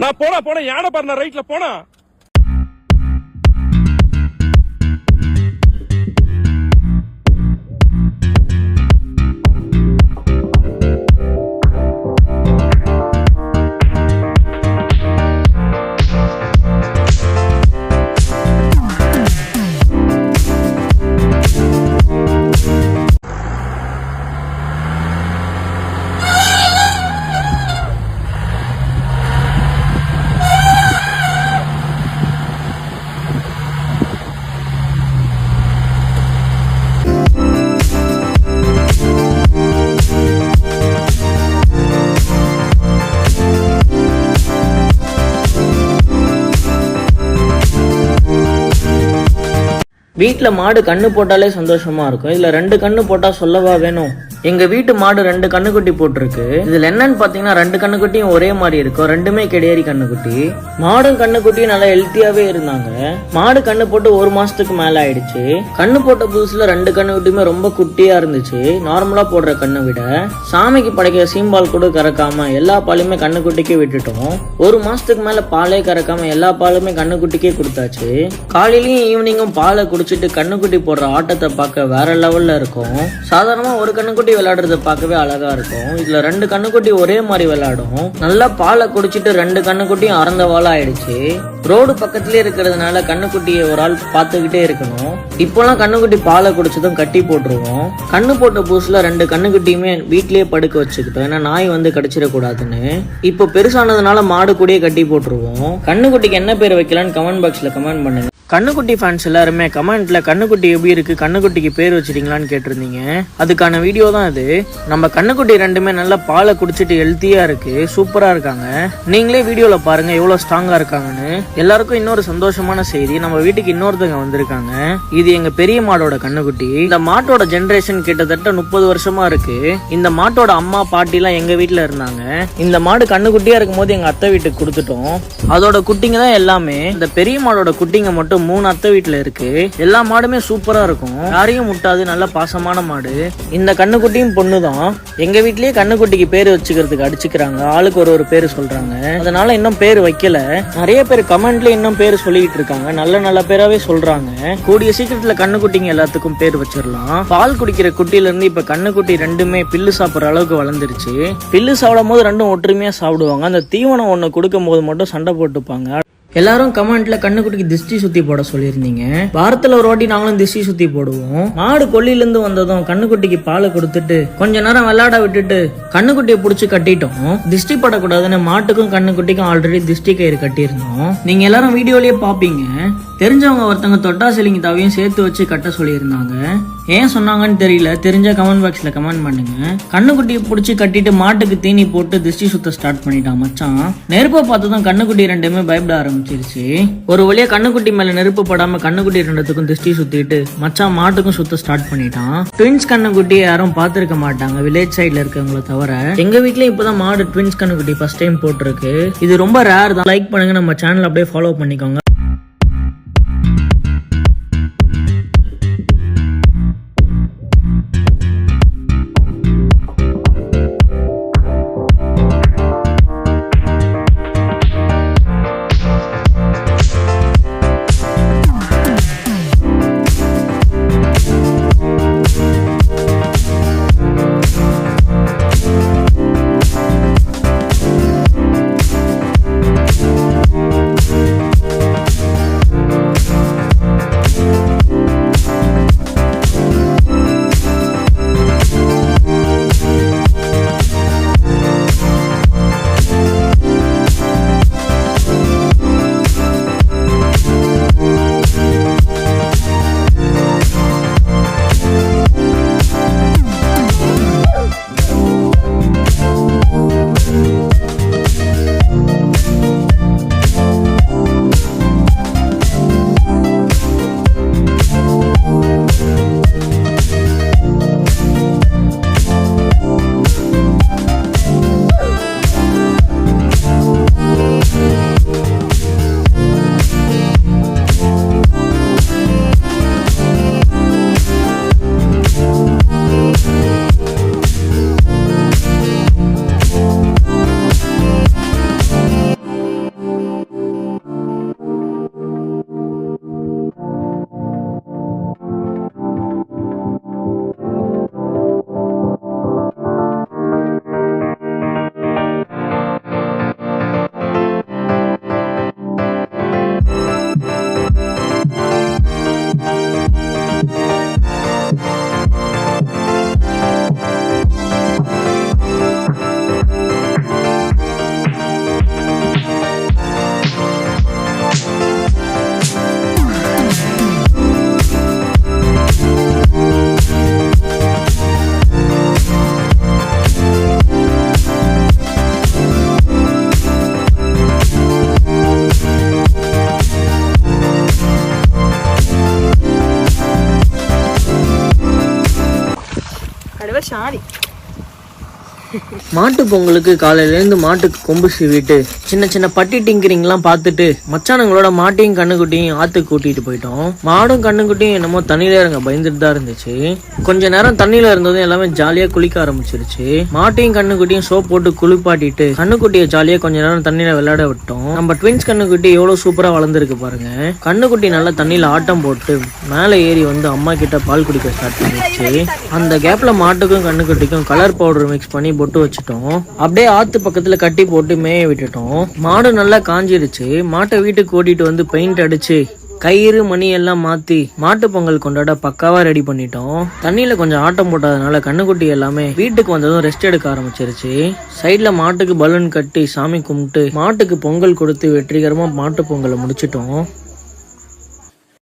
நான் போனா போனா யானை பாரு ரைட்ல போனா. வீட்டில் மாடு கண்ணு போட்டாலே சந்தோஷமாக இருக்கும். இதில் ரெண்டு கண்ணு போட்டால் சொல்லவா வேணும்? எங்க வீட்டு மாடு ரெண்டு கண்ணுக்குட்டி போட்டிருக்கு. இதுல என்னன்னு பாத்தீங்கன்னா ரெண்டு கண்ணுக்குட்டியும் ஒரே மாதிரி இருக்கும். ரெண்டுமே கிடையாறி கண்ணுக்குட்டி. மாடும் கண்ணுக்குட்டியும் நல்லா ஹெல்த்தியாவே இருந்தாங்க. மாடு கண்ணு போட்டு ஒரு மாசத்துக்கு மேல ஆயிடுச்சு. கண்ணு போட்ட புதுசுல ரெண்டு கண்ணுக்குட்டியுமே ரொம்ப குட்டியா இருந்துச்சு. நார்மலா போடுற கண்ணை விட. சாமிக்கு படைக்கிற சீம்பால் கூட கறக்காம எல்லா பாலுமே கண்ணுக்குட்டிக்கே விட்டுட்டோம். ஒரு மாசத்துக்கு மேல பாலே கறக்காம எல்லா பாலுமே கண்ணுக்குட்டிக்கே கொடுத்தாச்சு. காலையிலயும் ஈவினிங்கும் பாலை குடிச்சிட்டு கண்ணுக்குட்டி போடுற ஆட்டத்தை பார்க்க வேற லெவல்ல இருக்கும். சாதாரணமா ஒரு கண்ணுக்குட்டி விளையாடுறத பார்க்கவே அழகா இருக்கும். இதுல ரெண்டு கண்ணுக்குட்டி ஒரே மாதிரி விளையாடும். நல்லா பாலை குடிச்சிட்டு ரெண்டு கண்ணுக்குட்டியும் அறந்த ஆயிடுச்சு ரோடு பக்கத்துலயே இருக்கிறதுனால கண்ணுக்குட்டியை ஒரு ஆள் பார்த்துக்கிட்டே இருக்கணும். இப்போலாம் கண்ணுக்குட்டி பாலை குடிச்சதும் கட்டி போட்டுருவோம். கண்ணு போட்ட புதுசுல ரெண்டு கண்ணுக்குட்டியுமே வீட்லயே படுக்க வச்சுக்கிட்டோம். ஏன்னா நாய் வந்து கடிச்சிடக்கூடாதுன்னு. இப்போ பெருசானதுனால மாடு கூடயே கட்டி போட்டுருவோம். கண்ணுக்குட்டிக்கு என்ன பேர் வைக்கலாம்னு கமெண்ட் பாக்ஸ்ல கமெண்ட் பண்ணுங்க. கண்ணுக்குட்டி ஃபேன்ஸ் எல்லாருமே கமெண்ட்ல கண்ணுக்குட்டி எப்படி இருக்கு கண்ணுக்குட்டிக்கு பேர் வச்சிருக்கீங்களான்னு கேட்டிருந்தீங்க. அதுக்கான வீடியோ தான் இது. நம்ம கண்ணுக்குட்டி ரெண்டுமே நல்லா பாலை குடிச்சிட்டு ஹெல்த்தியா இருக்கு சூப்பரா இருக்காங்க. நீங்களே வீடியோல பாருங்க எவ்வளவு ஸ்ட்ராங்கா இருக்காங்கன்னு. எல்லாருக்கும் இன்னொரு சந்தோஷமான செய்தி நம்ம வீட்டுக்கு இன்னொருத்தவங்க வந்திருக்காங்க. இது எங்க பெரிய மாடோட கண்ணுக்குட்டி. இந்த மாட்டோட ஜென்ரேஷன் கிட்டத்தட்ட முப்பது வருஷமா இருக்கு. இந்த மாட்டோட அம்மா பாட்டி எல்லாம் எங்க வீட்டுல இருந்தாங்க. இந்த மாடு கண்ணுக்குட்டியா இருக்கும்போது எங்க அத்தை வீட்டுக்கு கொடுத்துட்டோம். அதோட குட்டிங்க தான் எல்லாமே. இந்த பெரிய மாடோட குட்டிங்க மட்டும் மூணு அத்தை வீட்டுல இருக்கு. எல்லா மாடுமே சூப்பரா இருக்கும். யாரையும் முட்டாது நல்ல பாசமான மாடு. இந்த கண்ணுக்குட்டியும் பொண்ணு தான் எங்க வீட்லயே கண்ணுக்குட்டிக்கு பேர் வச்சுக்கிறதுக்கு அடிச்சுக்கிறாங்க. ஆளுக்கு ஒரு ஒரு பேர் சொல்றாங்க. அதனால இன்னும் பேர் வைக்கல. நிறைய பேர் கமெண்ட்ல இன்னும் பேர் சொல்லிட்டு இருக்காங்க. நல்ல நல்ல பேராவே சொல்றாங்க. கூடிய சீக்கிரத்துல கண்ணுக்குட்டிங்க எல்லாத்துக்கும் பேர் வச்சிடலாம். பால் குடிக்கிற குட்டில இருந்து இப்ப கண்ணுக்குட்டி ரெண்டுமே பில்லு சாப்பிடுற அளவுக்கு வளர்ந்துருச்சு. பில்லு சாப்பிடும் போது ரெண்டும் ஒற்றுமையா சாப்பிடுவாங்க. அந்த தீவனம் ஒண்ணு கொடுக்கும் போது மட்டும் சண்டை போட்டுப்பாங்க. எல்லாரும் கமெண்ட்ல கண்ணுக்குட்டிக்கு திஷ்டி சுத்தி போட சொல்லியிருந்தீங்க. வாரத்துல ஒரு வாட்டி நாங்களும் திஷ்டி சுத்தி போடுவோம். மாடு கொல்லில இருந்து வந்ததும் கண்ணுக்குட்டிக்கு பால் கொடுத்துட்டு கொஞ்ச நேரம் விளையாட விட்டுட்டு கண்ணுக்குட்டியை புடிச்சு கட்டிட்டோம். திஷ்டி படக்கூடாதுன்னு மாட்டுக்கும் கண்ணுக்குட்டிக்கும் ஆல்ரெடி திஷ்டி கயிறு கட்டியிருந்தோம். நீங்க எல்லாரும் வீடியோலயே பாப்பீங்க. தெரிஞ்சவங்க ஒருத்தவங்க தொட்டா சிலிங்கி தாவையும் சேர்த்து வச்சு கட்ட சொல்லியிருந்தாங்க. ஏன் சொன்னாங்கன்னு தெரியல. தெரிஞ்ச கமெண்ட் பாக்ஸில் கமெண்ட் பண்ணுங்க. கண்ணுக்குட்டியை பிடிச்சி கட்டிட்டு மாட்டுக்கு தீனி போட்டு திஷ்டி சுத்த ஸ்டார்ட் பண்ணிட்டான் மச்சான். நெருப்பை பார்த்ததும் கண்ணுக்குட்டி ரெண்டுமே பயப்பட ஆரம்பிச்சிருச்சு. ஒரு வழியா கண்ணுக்குட்டி மேல நெருப்பு படாம கண்ணுக்குட்டி ரெண்டுத்துக்கும் திஷ்டி சுத்திட்டு மச்சான் மாட்டுக்கும் சுத்த ஸ்டார்ட் பண்ணிட்டான். ட்வின்ஸ் கண்ணுக்குட்டி யாரும் பார்த்துருக்க மாட்டாங்க. வில்லேஜ் சைடில் இருக்கவங்கள தவிர எங்க வீட்லயும் இப்பதான் மாடு ட்வின்ஸ் கண்ணுக்குட்டி ஃபர்ஸ்ட் டைம் போட்டிருக்கு. இது ரொம்ப ரேர் தான். லைக் பண்ணுங்க. நம்ம சேனல் அப்படியே ஃபாலோ பண்ணிக்கோங்க. あり。மாட்டு பொங்கலுக்கு காலையிலேருந்து மாட்டுக்கு கொம்பு சீவிட்டு சின்ன சின்ன பட்டி டிங்கரிங்லாம் பார்த்துட்டு மச்சானுங்களோட மாட்டையும் கண்ணுக்குட்டியும் ஆற்றுக்கு கூட்டிட்டு போயிட்டோம். மாடும் கண்ணுக்குட்டியும் என்னமோ தண்ணியில இறங்க பயந்துட்டு தான் இருந்துச்சு. கொஞ்ச நேரம் தண்ணியில இருந்ததும் எல்லாமே ஜாலியாக குளிக்க ஆரம்பிச்சிருச்சு. மாட்டையும் கண்ணுக்குட்டியும் சோப் போட்டு குளிப்பாட்டிட்டு கண்ணுக்குட்டியை ஜாலியாக கொஞ்ச நேரம் தண்ணியில விளையாட விட்டோம். நம்ம ட்வின்ஸ் கண்ணுக்குட்டி எவ்வளோ சூப்பராக வளர்ந்துருக்கு பாருங்க. கண்ணுக்குட்டி நல்லா தண்ணியில் ஆட்டம் போட்டு மேலே ஏறி வந்து அம்மா கிட்ட பால் குடிக்க ஸ்டார்ட் பண்ணிடுச்சு அந்த கேப்ல மாட்டுக்கும் கண்ணுக்குட்டிக்கும் கலர் பவுடர் மிக்ஸ் பண்ணி பொட்டு வச்சுட்டோம். அப்படியே ஆத்து பக்கத்துல கட்டி போட்டு மேய விட்டுட்டோம். மாடு நல்லா காஞ்சிருச்சு. மாட்டை வீட்டுக்கு ஓட்டிட்டு வந்து பெயிண்ட் அடிச்சு கயிறு மணி எல்லாம் மாத்தி மாட்டு பொங்கல் கொண்டாட பக்காவா ரெடி பண்ணிட்டோம். தண்ணியில கொஞ்சம் ஆட்டம் போட்டதுனால கண்ணுக்குட்டி எல்லாமே வீட்டுக்கு வந்ததும் ரெஸ்ட் எடுக்க ஆரம்பிச்சிருச்சு. சைட்ல மாட்டுக்கு பலூன் கட்டி சாமி கும்பிட்டு மாட்டுக்கு பொங்கல் கொடுத்து வெற்றிகரமா மாட்டு பொங்கலை முடிச்சிட்டோம்.